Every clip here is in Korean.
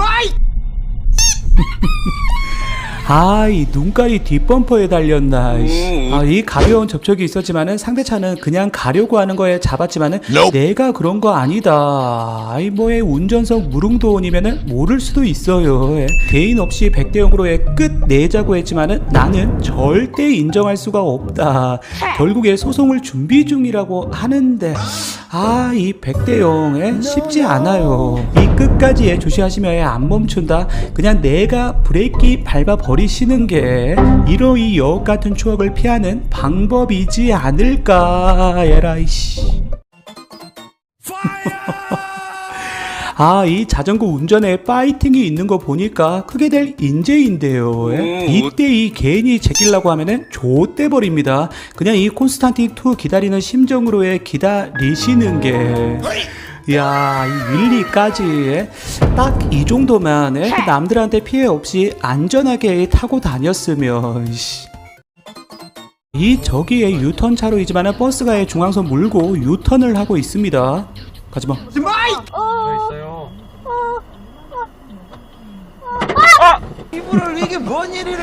아, 이 눈깔이 뒷범퍼에 달렸나. 이씨. 아, 이 가벼운 접촉이 있었지만은 상대 차는 그냥 가려고 하는 거에 잡았지만은 내가 그런 거 아니다. 아이 뭐의 운전석 무릉도원이면은 모를 수도 있어요. 예. 개인 없이 100대 0으로의 끝 내자고 했지만은 나는 절대 인정할 수가 없다. 결국에 소송을 준비 중이라고 하는데 아, 이 100대 0에 쉽지 않아요. 이 끝까지 조시하시면 안 멈춘다. 그냥 내가 브레이크 밟아 버리시는 게 이러이 역 같은 추억을 피하는 방법이지 않을까. 에라이씨. 아, 이 자전거 운전에 파이팅이 있는 거 보니까 크게 될 인재인데요. 예? 이때 이 개인이 제끼려고 하면은 좆대 버립니다. 그냥 이 콘스탄틴 2 기다리는 심정으로의 기다리시는 게. 야, 이 윌리까지 딱 이 정도만 예? 남들한테 피해 없이 안전하게 타고 다녔으면. 씨. 이 저기에 유턴 차로이지만 버스가 중앙선 물고 유턴을 하고 있습니다. 가지마. 있어요. 아! 이불을 이게 뭔 일이래?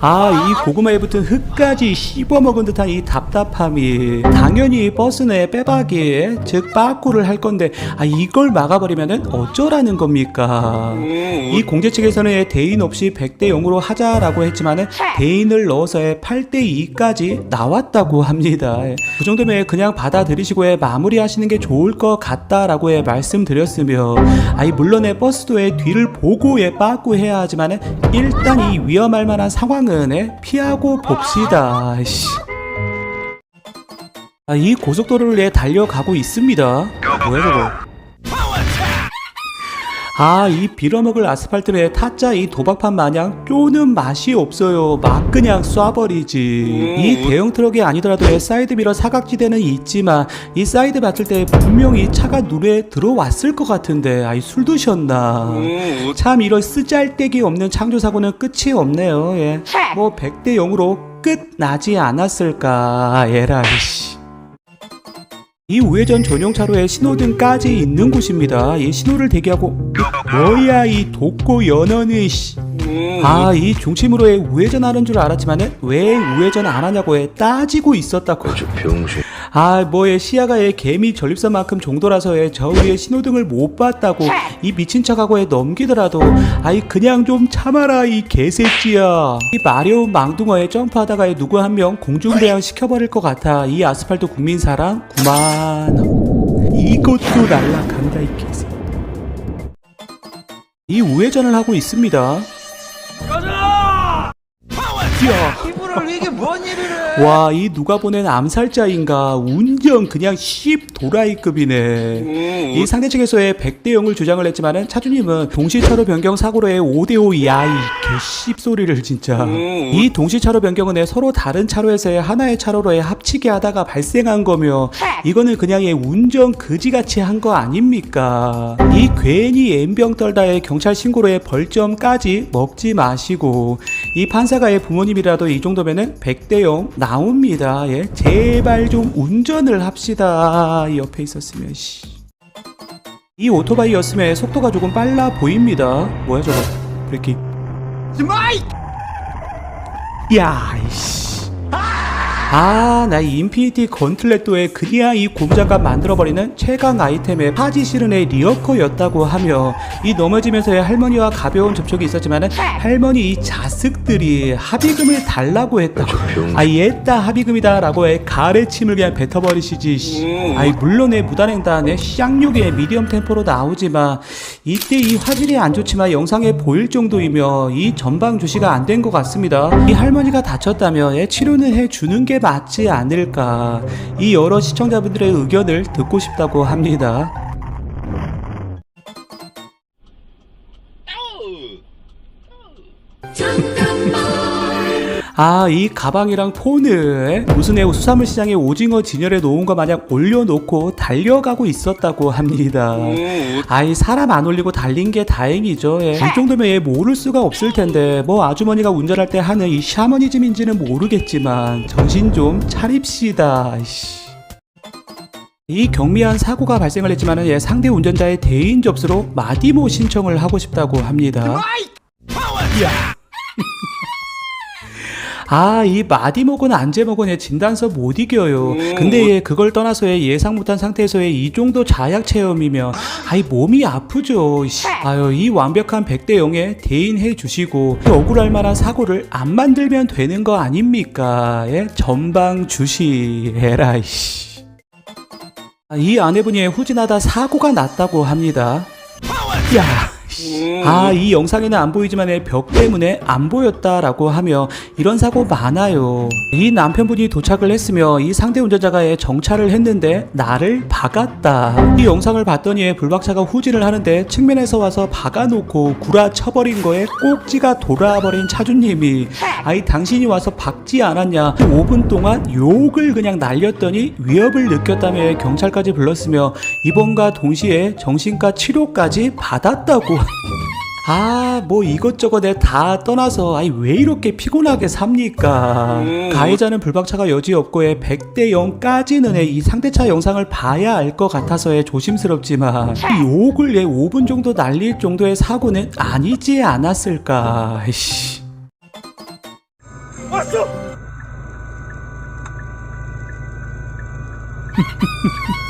아, 이 고구마에 붙은 흙까지 씹어먹은 듯한 이 답답함이 당연히 버스 내 빼박이 즉 빠꾸를 할 건데 아 이걸 막아버리면은 어쩌라는 겁니까? 이 공제 측에서는 대인 없이 100대 0으로 하자라고 했지만은 대인을 넣어서의 8대 2까지 나왔다고 합니다. 그 정도면 그냥 받아들이시고에 마무리하시는 게 좋을 것 같다라고 해 말씀드렸으며 아이 물론 의 버스도의 뒤를 보고에 빠꾸 해야 하지만은 일단 이 위험할 만한 상황은 예, 피하고 봅시다. 씨. 아, 이 고속도로를 예, 달려가고 있습니다. 뭐야 저거? 아, 이 빌어먹을 아스팔트에 타짜 이 도박판 마냥 쪼는 맛이 없어요. 막 그냥 쏴버리지. 이 대형 트럭이 아니더라도 예, 사이드 미러 사각지대는 있지만 이 사이드 봤을 때 분명히 차가 눈에 들어왔을 것 같은데 아이 술 드셨나? 참 이런 쓰잘데기 없는 창조 사고는 끝이 없네요. 예. 뭐 100대 0으로 끝 나지 않았을까? 에라이 씨. 이 우회전 전용 차로에 신호등까지 있는 곳입니다. 이 신호를 대기하고 뭐야 이 독고 연언의 씨. 아, 이 중심으로의 우회전 하는 줄 알았지만은 왜 우회전 안 하냐고에 따지고 있었다고. 병신. 아, 뭐의 시야가의 개미 전립선만큼 정도라서의 저 위에 신호등을 못 봤다고 이 미친 척하고 에 넘기더라도 아이 그냥 좀 참아라 이 개새끼야. 이 마려운 망둥어에 점프하다가 누구 한 명 공중배양 시켜버릴 것 같아. 이 아스팔트 국민 사랑 9만 원. 이것도 날라간다 이 개새끼. 이 우회전을 하고 있습니다. 뛰어. 이불을 이게 뭔 일이래? 와, 이 누가 보낸 암살자인가 운전 그냥 10 도라이급이네. 이 상대 측에서의 100대 0을 주장을 했지만은 차주님은 동시차로 변경 사고로의 5대 5 야이 개씹 소리를 진짜. 이 동시차로 변경은 내 서로 다른 차로에서의 하나의 차로로의 합치게 하다가 발생한 거며 이거는 그냥 의 운전 그지같이 한 거 아닙니까? 이 괜히 엠병 떨다의 경찰 신고로의 벌점까지 먹지 마시고 이 판사가의 부모님이라도 이 정도면은 100대 0 나옵니다. 예, 제발 좀 운전을 합시다. 이 옆에 있었으면 씨. 이 오토바이였으면 속도가 조금 빨라 보입니다. 뭐야 저거? 브레이킹. 야, 이씨. 아, 나 이 인피니티 건틀렛도에 그냥 이 고무장갑 만들어버리는 최강 아이템의 파지 실은의 리어커였다고 하며 이 넘어지면서의 할머니와 가벼운 접촉이 있었지만은 할머니 이 자식들이 합의금을 달라고 했다고. 아, 얘따 합의금이다 라고 해 가래침을 그냥 뱉어버리시지. 씨. 아이 물론의 무단횡단의 쌍욕의 미디엄 템포로 나오지만 이때 이 화질이 안 좋지만 영상에 보일 정도이며 이 전방 주시가 안 된 것 같습니다. 이 할머니가 다쳤다면 예, 치료는 해주는 게 맞지 않을까. 이 여러 시청자분들의 의견을 듣고 싶다고 합니다. 아, 이 가방이랑 폰을 무슨 애 수산물 시장에 오징어 진열에 놓은 거 마냥 올려놓고 달려가고 있었다고 합니다. 아이 사람 안 올리고 달린 게 다행이죠. 예. 이 정도면 얘 모를 수가 없을 텐데 뭐 아주머니가 운전할 때 하는 이 샤머니즘인지는 모르겠지만 정신 좀 차립시다. 씨. 이 경미한 사고가 발생을 했지만은 예, 상대 운전자의 대인 접수로 마디모 신청을 하고 싶다고 합니다. 아, 이 마디목은 안제목은 진단서 못 이겨요. 근데 얘 그걸 떠나서의 예상 못한 상태에서의 이 정도 자약 체험이면 아이 몸이 아프죠. 씨. 아유, 이 완벽한 100대 0에 대인해 주시고 억울할 만한 사고를 안 만들면 되는 거 아닙니까? 예? 전방 주시해라. 이씨. 아, 이 아내분이 후진하다 사고가 났다고 합니다. 야. 아, 이 영상에는 안 보이지만 벽 때문에 안 보였다라고 하며 이런 사고 많아요. 이 남편분이 도착을 했으며 이 상대 운전자가 정차를 했는데 나를 박았다. 이 영상을 봤더니 불박차가 후진을 하는데 측면에서 와서 박아놓고 구라 쳐버린 거에 꼭지가 돌아버린 차주님이 아이 당신이 와서 박지 않았냐 5분 동안 욕을 그냥 날렸더니 위협을 느꼈다며 경찰까지 불렀으며 입원과 동시에 정신과 치료까지 받았다고 아, 뭐 이것저것 내다 떠나서 아이 왜 이렇게 피곤하게 삽니까? 가해자는 불박차가 여지 없고의 100대 0까지는 이 상대차 영상을 봐야 알 것 같아서의 조심스럽지만 이 욕을 얘 5분 정도 날릴 정도의 사고는 아니지 않았을까? 씨.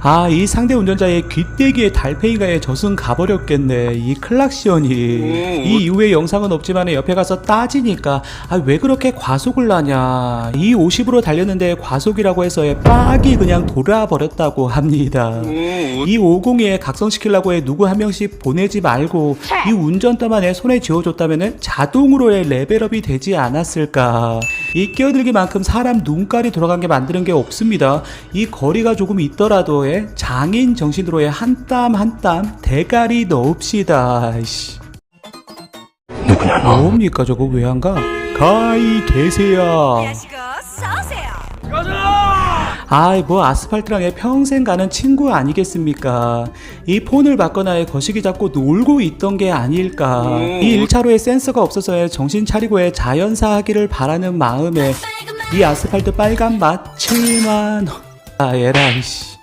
아, 이 상대 운전자의 귀때기에 달팽이가에 젖은 가버렸겠네. 이 클락시언이. 이 이후에 영상은 없지만 옆에 가서 따지니까, 아, 왜 그렇게 과속을 하냐. 이 50으로 달렸는데 과속이라고 해서 빡이 그냥 돌아버렸다고 합니다. 이 502에 각성시키려고 해 누구 한 명씩 보내지 말고, 이 운전대만 에 손에 쥐어줬다면 자동으로의 레벨업이 되지 않았을까. 이 끼어들기만큼 사람 눈깔이 돌아간 게 만드는 게 없습니다. 이 거리가 조금 있더라도 예, 장인 정신으로의 한 땀 한 땀 대가리 넣읍시다. 씨. 누구냐 너? 뭡니까 저거 왜 안 가? 가이. 야식어 싸우세요. 아이 뭐 아스팔트랑에 평생 가는 친구 아니겠습니까? 이 폰을 받거나 거시기 잡고 놀고 있던 게 아닐까? 이 1차로에 센서가 없어서 정신 차리고의 자연사 하기를 바라는 마음에 이 아스팔트 빨간 맛 7만 원. 아 에라 이 씨.